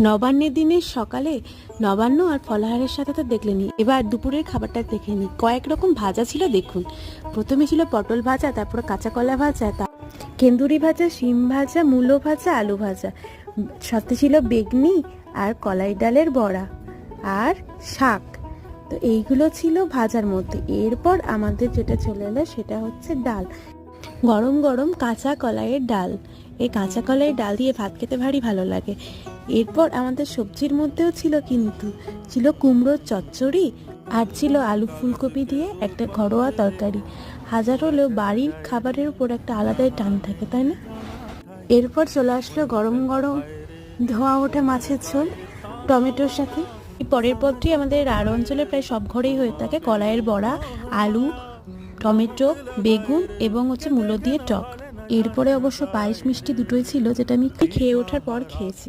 নবান্নের দিনের সকালে নবান্ন আর ফলাহারের সাথে তো দেখলেনি। এবার দুপুরের খাবারটা দেখে নিই কয়েক রকম ভাজা ছিল, দেখুন। প্রথমে ছিল পটল ভাজা, তারপর কাঁচা কলা ভাজা, তা কেন্দুরি ভাজা, শিম ভাজা, মূলো ভাজা, আলু ভাজা। সাথে ছিল বেগনি আর কলাই ডালের বড়া আর শাক। তো এইগুলো ছিল ভাজার মধ্যে। এরপর আমাদের যেটা চলে এলো সেটা হচ্ছে ডাল। গরম গরম কাঁচা কলাইয়ের ডাল। এই কাঁচা কলাইয়ের ডাল দিয়ে ভাত খেতে ভারী ভালো লাগে। এরপর আমাদের সবজির মধ্যেও ছিল কিন্তু, ছিল কুমড়োর চচ্চড়ি আর ছিল আলু ফুলকপি দিয়ে একটা ঘরোয়া তরকারি। হাজার হলেও বাড়ির খাবারের উপর একটা আলাদাই টান থাকে, তাই না? এরপর চলে আসলো গরম গরম ধোয়া ওঠা মাছের ঝোল, টমেটোর সাথে। পরের পদটি আমাদের আর অঞ্চলে প্রায় সব ঘরেই হয়ে থাকে, কলাইয়ের বড়া, আলু টমেটো, বেগুন এবং হচ্ছে মূলো দিয়ে টক। এরপরে অবশ্য পায়েস মিষ্টি দুটোই ছিল, যেটা আমি খেয়ে ওঠার পর খেয়েছি।